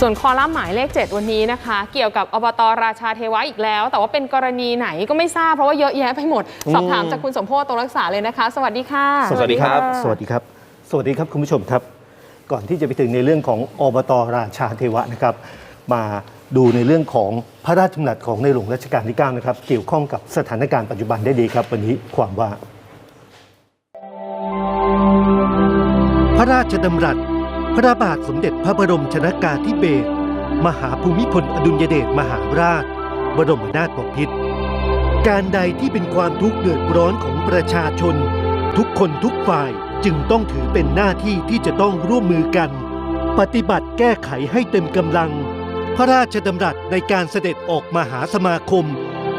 ส่วนคอลัมน์หมายเลข 7 วันนี้นะคะ เกี่ยวกับอบตราชาเทวะอีกแล้ว แต่ว่าเป็นกรณีไหนก็ไม่ทราบเพราะว่าเยอะแยะไปหมด สอบถามจากคุณสมโพธิ์ตรงรักษาเลยนะคะ สวัสดีค่ะ สวัสดีครับะสวัสดีครับ สวัสดีครับคุณผู้ชมครับ ก่อนที่จะไปถึงในเรื่องของอบตราชาเทวะนะครับ มาดูในเรื่องของพระราชดำรัสของในหลวงรัชกาลที่ 9 นะครับ เกี่ยวข้องกับสถานการณ์ปัจจุบันได้ดีครับ วันนี้ความว่า พระราชดำรัส พระบาทสมเด็จพระบรมชนากาธิเบศรมหาภูมิพลอดุลยเดชมหาราช บรมนาถบพิตรการใดที่เป็นความทุกข์เดือดร้อนของประชาชน ทุกคนทุกฝ่ายจึงต้องถือเป็นหน้าที่ที่จะต้องร่วมมือกัน ปฏิบัติแก้ไขให้เต็มกำลัง พระราชดำรัสในการเสด็จออกมาหาสมาคม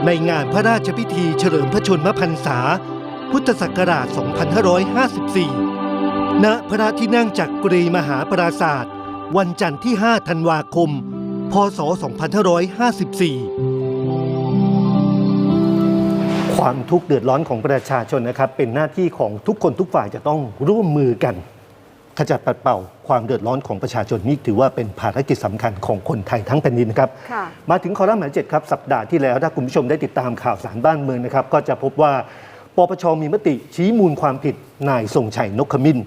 ในงานพระราชพิธีเฉลิมพระชนมพรรษา พุทธศักราช 2554 ณพระที่นั่งจักรีมหาปราศาสตร์วันจันทร์ที่ 5 ธันวาคม พศ 2554 ความทุกข์เดือดร้อนของประชาชนนะครับ เป็นหน้าที่ของทุกคนทุกฝ่ายจะต้องร่วมมือกัน ขจัดปัดเป่าความเดือดร้อนของประชาชนนี่ถือว่าเป็นภารกิจสำคัญของคนไทยทั้งแผ่นดินนะครับค่ะมาถึงคอลัมน์หมายเจ็ดครับสัปดาห์ที่แล้วถ้าคุณผู้ชมได้ติดตามข่าวสารบ้านเมืองนะครับ ก็จะพบว่าปปชมีมติชี้มูลความผิดนายทรงชัยนกขมิ้น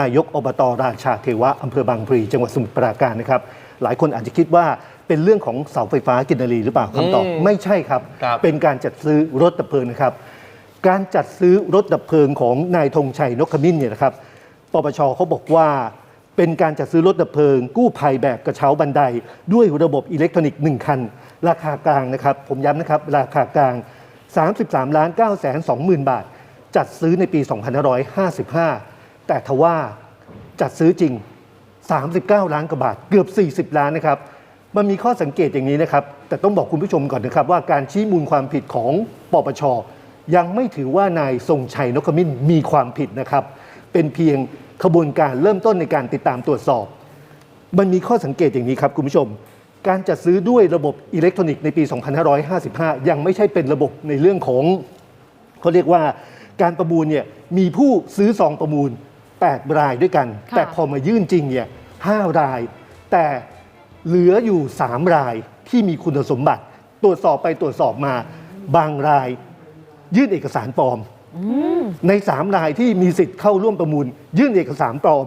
นายกอบตราชาเทวะอำเภอบางพลีจังหวัดสมุทรปราการนะครับ หลายคนอาจจะคิดว่าเป็นเรื่องของเสาไฟฟ้ากินนารีหรือเปล่าคำตอบอืมไม่ใช่ครับ ครับเป็นการจัดซื้อรถดับเพลิงนะครับ การจัดซื้อรถดับเพลิงของนายธงชัยนกขมิ้นเนี่ยนะครับปปชเขาบอกว่า เป็นการจัดซื้อรถดับเพลิง กู้ภัยแบบกระเช้าบันได ด้วยระบบอิเล็กทรอนิกส์1คัน ราคากลางนะครับ ผมย้ำนะครับ ราคากลาง 33ล้าน9แสน2หมื่นบาท จัดซื้อในปี 2555 แต่ทว่าจัดซื้อจริง 39 ล้านกว่าบาท เกือบ 40 ล้านนะครับ มันมีข้อสังเกตอย่างนี้นะครับ แต่ต้องบอกคุณผู้ชมก่อนนะครับว่าการชี้มูลความผิดของปปช ยังไม่ถือว่านายทรงชัยนกขมิ้นมีความผิดนะครับ เป็นเพียงขบวนการเริ่มต้นในการติดตามตรวจสอบ มันมีข้อสังเกตอย่างนี้ครับคุณผู้ชม การจัดซื้อด้วยระบบอิเล็กทรอนิกส์ในปี 2555 ยังไม่ใช่เป็นระบบในเรื่องของเขาเรียกว่าการประมูลเนี่ยมีผู้ซื้อซองประมูล 8 รายด้วยกันค่ะแต่พอมายื่นจริงเนี่ย5ราย แต่เหลืออยู่ 3 รายที่มีคุณสมบัติ ตรวจสอบไปตรวจสอบมาบางรายยื่นเอกสารปลอม ใน 3 รายที่มีสิทธิ์เข้าร่วมประมูล ยื่นเอกสารปลอม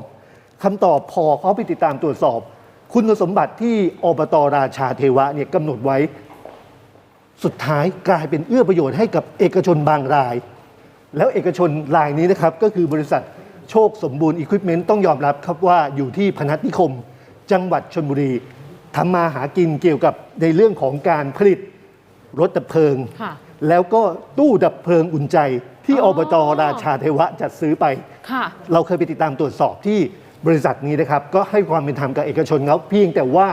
คำตอบพอเขาไปติดตามตรวจสอบ คุณสมบัติที่อบตราชาเทวะเนี่ยกำหนดไว้สุดท้ายกลายเป็นเอื้อประโยชน์ให้กับเอกชนบางราย แล้วเอกชนรายนี้นะครับก็คือบริษัท โชคสมบูรณ์อุปกรณ์ต้องยอมรับครับว่าอยู่ที่พนัสนิคม จังหวัดชนบุรีทำมาหากินเกี่ยวกับในเรื่องของการผลิตรถดับเพลิงค่ะแล้วก็ตู้ดับเพลิงอุ่นใจที่อ๋ออบตราชาเทวะจัดซื้อไปค่ะเราเคยไปติดตามตรวจสอบที่บริษัทนี้นะครับ ก็ให้ความเป็นธรรมกับเอกชนเขาเพียงแต่ว่า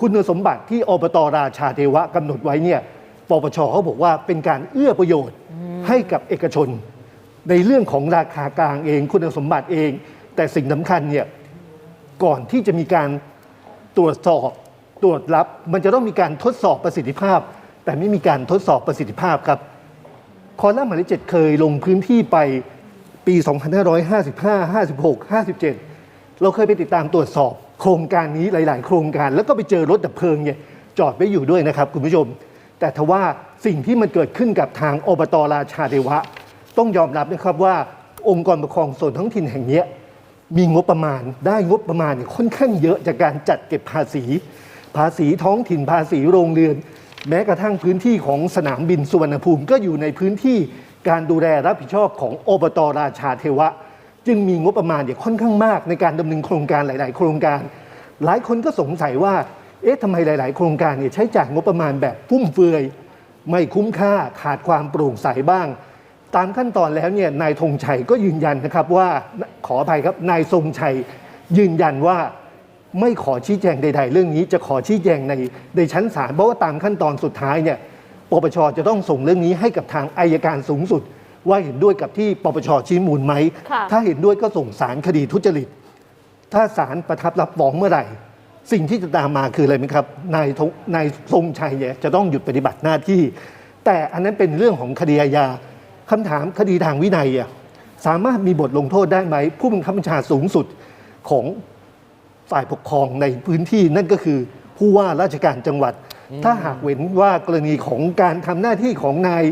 คุณสมบัติที่อบตราชาเทวะกำหนดไว้เนี่ยปปชเขาบอกว่าเป็นการเอื้อประโยชน์ให้กับเอกชน ในเรื่องของราคากลางเองคุณสมบัติเอง แต่สิ่งสำคัญเนี่ยก่อนที่จะมีการตรวจสอบตรวจรับ มันจะต้องมีการทดสอบประสิทธิภาพ แต่ไม่มีการทดสอบประสิทธิภาพครับคอลัมน์หมายเลขเจ็ดเคยลงพื้นที่ไปปี 2555 56 57 เราเคยไปติดตามตรวจสอบ โครงการนี้หลาย ๆ โครงการ แล้วก็ไปเจอรถดับเพลิงเนี่ยจอดไว้อยู่ด้วยนะครับคุณผู้ชม แต่ทว่าสิ่งที่มันเกิดขึ้นกับทางอบตราชาเทวะ ต้องยอมรับนะครับว่าองค์กรปกครองส่วนท้องถิ่นแห่งนี้มีงบประมาณได้งบประมาณเนี่ยค่อนข้างเยอะจากการจัดเก็บภาษี ภาษีท้องถิ่นภาษีโรงเรือน แม้กระทั่งพื้นที่ของสนามบินสุวรรณภูมิก็อยู่ในพื้นที่การดูแลรับผิดชอบของอบตราชาเทวะ จึงมีงบประมาณเนี่ยค่อนข้างมากในการดำเนินโครงการหลาย ๆ โครงการ หลายคนก็สงสัยว่าเอ๊ะทำไมหลาย ๆ โครงการเนี่ยใช้จ่ายงบประมาณแบบฟุ่มเฟือย ไม่คุ้มค่าขาดความโปร่งใสบ้าง ตามขั้นตอนแล้วเนี่ยนายธงชัยก็ยืนยันนะครับว่าขออภัยครับนายทรงชัยยืนยันว่าไม่ขอชี้แจงใด ๆ เรื่องนี้จะขอชี้แจงในในชั้นศาลเพราะว่าตามขั้นตอนสุดท้ายเนี่ยปปชจะต้องส่งเรื่องนี้ให้กับทางอายการสูงสุด ว่าเห็นด้วยกับที่ปปชชี้มูลไหมค่ะถ้าเห็นด้วยก็ส่งสารคดีทุจริต ถ้าศาลประทับรับฟ้องเมื่อไหร่ สิ่งที่จะตามมาคืออะไรไหมครับนายธงนายทรงชัยเนี่ยจะต้องหยุดปฏิบัติหน้าที่ แต่อันนั้นเป็นเรื่องของคดีอาญา คำถามคดีทางวินัยอะสามารถมีบทลงโทษได้ไหม ผู้บังคับบัญชาสูงสุดของฝ่ายปกครองในพื้นที่นั่นก็คือผู้ว่าราชการจังหวัด ถ้าหากเว้นว่ากรณีของการทำหน้าที่ของนาย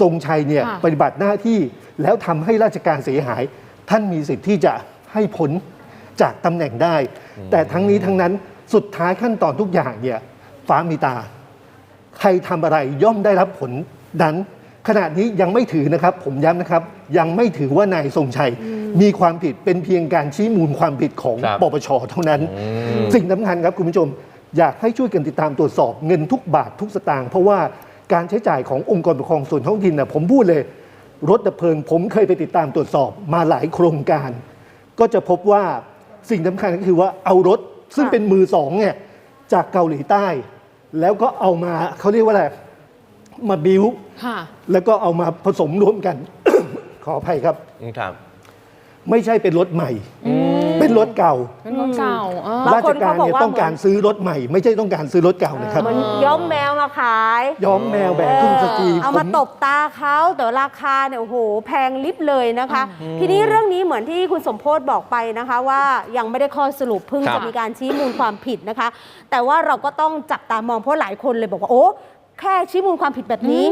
ทรงชัยเนี่ยค่ะปฏิบัติหน้าที่แล้วทำให้ราชการเสียหาย ท่านมีสิทธิ์ที่จะให้พ้นจากตำแหน่งได้ แต่ทั้งนี้ทั้งนั้นสุดท้ายขั้นตอนทุกอย่างเนี่ยฟ้ามีตา ใครทำอะไรย่อมได้รับผลนั้น ขณะนี้ยังไม่ถือนะครับ ผมย้ำนะครับ ยังไม่ถือว่านายทรงชัย มีความผิดเป็นเพียงการชี้มูลความผิดของครับปปชเท่านั้น สิ่งสำคัญครับคุณผู้ชม อยากให้ช่วยกันติดตามตรวจสอบเงินทุกบาททุกสตางค์เพราะว่าการใช้จ่ายขององค์กรปกครองส่วนท้องถิ่นนะผมพูดเลย รถดับเพลิง ผมเคยไปติดตามตรวจสอบมาหลายโครงการ ก็จะพบว่าสิ่งสำคัญก็คือว่าเอารถซึ่งเป็นมือสองเนี่ยจากเกาหลีใต้ แล้วก็เอามาเขาเรียกว่าอะไร มาบิวค่ะแล้วก็เอามาผสมรวมกัน ขออภัยครับ ครับ ไม่ใช่เป็นรถใหม่ เป็นรถเก่า เป็นรถเก่าเออ บางราคชนการเขาบอกเนี่ยว่า ต้องการซื้อรถใหม่ ไม่ใช่ต้องการซื้อรถเก่านะครับ เหมือนย้อมแมวมาขายย้อมแมวแบบทุ่งสตรีเอามาผ ตบตาเขาแต่ราคาเนี่ยโอ้โหแพงลิบเลยนะคะ ทีนี้เรื่องนี้เหมือนที่คุณสมโพศบอกไปนะคะ ว่ายังไม่ได้ข้อสรุปเพิ่งครับจะมีการชี้มูลความผิดนะคะ แต่ว่าเราก็ต้องจับตามองเพราะหลายคนเลยบอกว่าโอ้ แค่ชี้มูลความผิดแบบนี้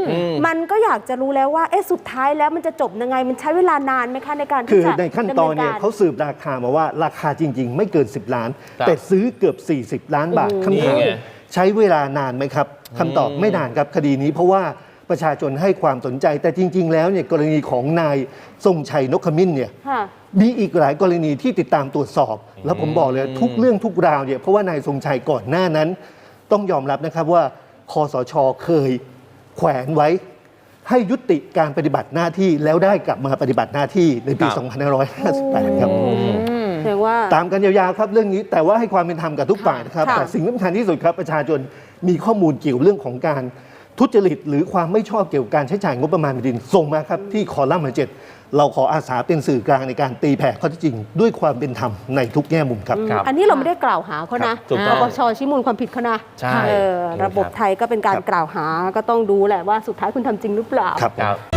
มันก็อยากจะรู้แล้วว่าเอ๊ะสุดท้ายแล้วมันจะจบยังไง มันใช้เวลานานไหมคะในการคืที่อจะในขั้นตอนเนี่ยดำเขาสืบราคามาว่าราคาจริง ๆ ไม่เกิน 10 ล้าน ครับแต่ซื้อเกือบ 40 ล้านบาทคำถามนี่ไง ใช้เวลานานไหมครับคำตอบไม่นานครับคดีนี้เพราะว่าประชาชนให้ความสนใจ แต่จริง ๆ แล้วเนี่ยกรณีของนายทรงชัยนกขมิ้นเนี่ย ค่ะ มีอีกหลายกรณีที่ติดตามตรวจสอบ แล้วผมบอกเลยทุกเรื่องทุกราวเนี่ยเพราะว่านายทรงชัยก่อนหน้านั้น ต้องยอมรับนะครับว่า คอสชเคยแขวนไว้ ให้ยุติการปฏิบัติหน้าที่แล้วได้กลับมาปฏิบัติหน้าที่ในปีครับ 2558ครับ แสดงว่า ตามกันยาวๆครับเรื่องนี้แต่ว่าให้ความเป็นธรรมกับทุกฝ่ายนะครับ ค่ะ แต่สิ่งสำคัญที่สุดครับประชาชนมีข้อมูลเกี่ยวเรื่องของการทุจริต หรือความไม่ชอบเกี่ยวกับการใช้จ่ายงบประมาณแผ่นดินส่งมาครับที่คอลัมน์เจ็ด เราขออาสาเป็นสื่อกลางในการตีแผ่ข้อเท็จจริง ด้วยความเป็นธรรมในทุกแง่มุมครับ ครับ อันนี้เราไม่ได้กล่าวหาเขานะถูกต้องปปชชี้มูลความผิดเขานะใช่เออระบบครับ ไทยก็เป็นการครับ กล่าวหาก็ต้องดูแหละว่าสุดท้ายคุณทำจริงหรือเปล่า ครับ ครับ